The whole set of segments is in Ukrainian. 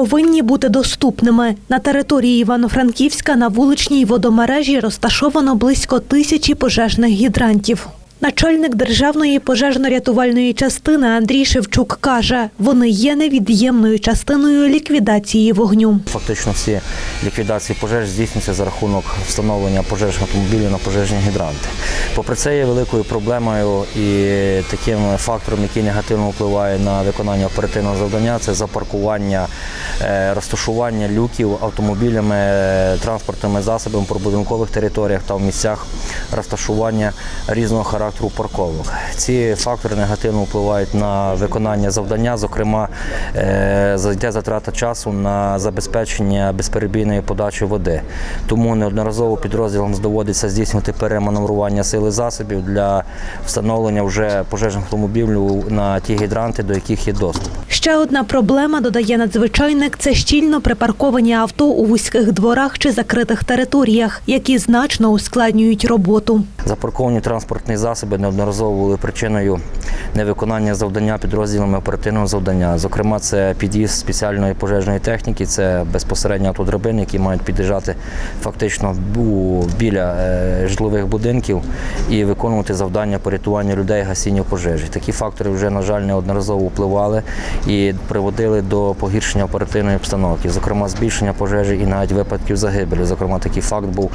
повинні бути доступними. На території Івано-Франківська на вуличній водомережі розташовано близько тисячі пожежних гідрантів. Начальник державної пожежно-рятувальної частини Андрій Шевчук каже, вони є невід'ємною частиною ліквідації вогню. Фактично всі ліквідації пожеж здійснюються за рахунок встановлення пожежних автомобілів на пожежні гідранти. Попри це є великою проблемою і таким фактором, який негативно впливає на виконання оперативного завдання, це запаркування, е, розташування люків автомобілями, е, транспортними засобами по будинкових територіях та в місцях розташування різного характеру парковок. Ці фактори негативно впливають на виконання завдання, зокрема, е, йде затрата часу на забезпечення безперебійної подачі води. Тому неодноразово підрозділам доводиться здійснювати переманеврування сили засобів для встановлення вже пожежних автомобілів на ті гідранти, до яких є доступ. Ще одна проблема, додає надзвичайник, це щільно припарковані авто у вузьких дворах чи закритих територіях, які значно ускладнюють роботу. Запарковані транспортні засоби неодноразово були причиною невиконання завдання підрозділами оперативного завдання. Зокрема, це під'їзд спеціальної пожежної техніки, це безпосередньо автодрабини, які мають під'їжджати фактично біля е, житлових будинків і виконувати завдання порятування людей, гасіння пожежі. Такі фактори вже, на жаль, неодноразово впливали і приводили до погіршення оперативної обстановки, зокрема збільшення пожежі і навіть випадків загибелі. Зокрема, такий факт був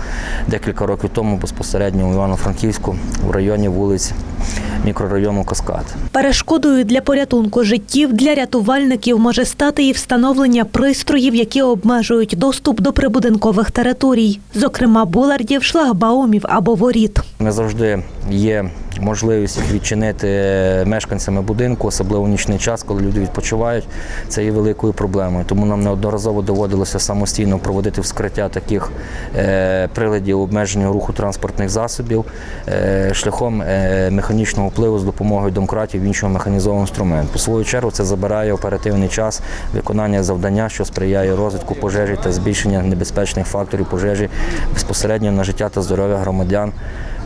декілька років тому безпосередньо у Івано-Франківську в районі вулиць мікрорайону Каскад. Перешкодою для порятунку життів для рятувальників може стати і встановлення пристроїв, які обмежують доступ до прибудинкових територій, зокрема булардів, шлагбаумів або воріт. Не завжди є можливість їх відчинити мешканцями будинку, особливо в нічний час, коли люди відпочивають. Це є великою проблемою. Тому нам неодноразово доводилося самостійно проводити вскриття таких е, приладів обмеження руху транспортних засобів е, шляхом е, механічного впливу з допомогою домкратів іншого механізованого інструменту. У свою чергу це забирає оперативний час виконання завдання, що сприяє розвитку пожежі та збільшення небезпечних факторів пожежі безпосередньо на життя та здоров'я громадян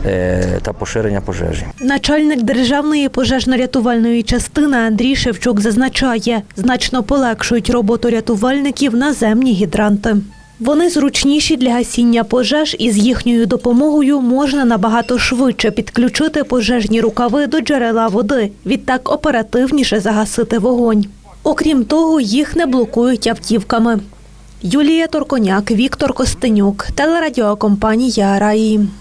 е, та поширення пожежі. Начальник державної пожежно-рятувальної частини Андрій Шевчук зазначає, значно полегшують роботу рятувальників наземні гідранти. Вони зручніші для гасіння пожеж і з їхньою допомогою можна набагато швидше підключити пожежні рукави до джерела води, відтак оперативніше загасити вогонь. Окрім того, їх не блокують автівками. Юлія Торконяк, Віктор Костенюк, телерадіокомпанія Раї.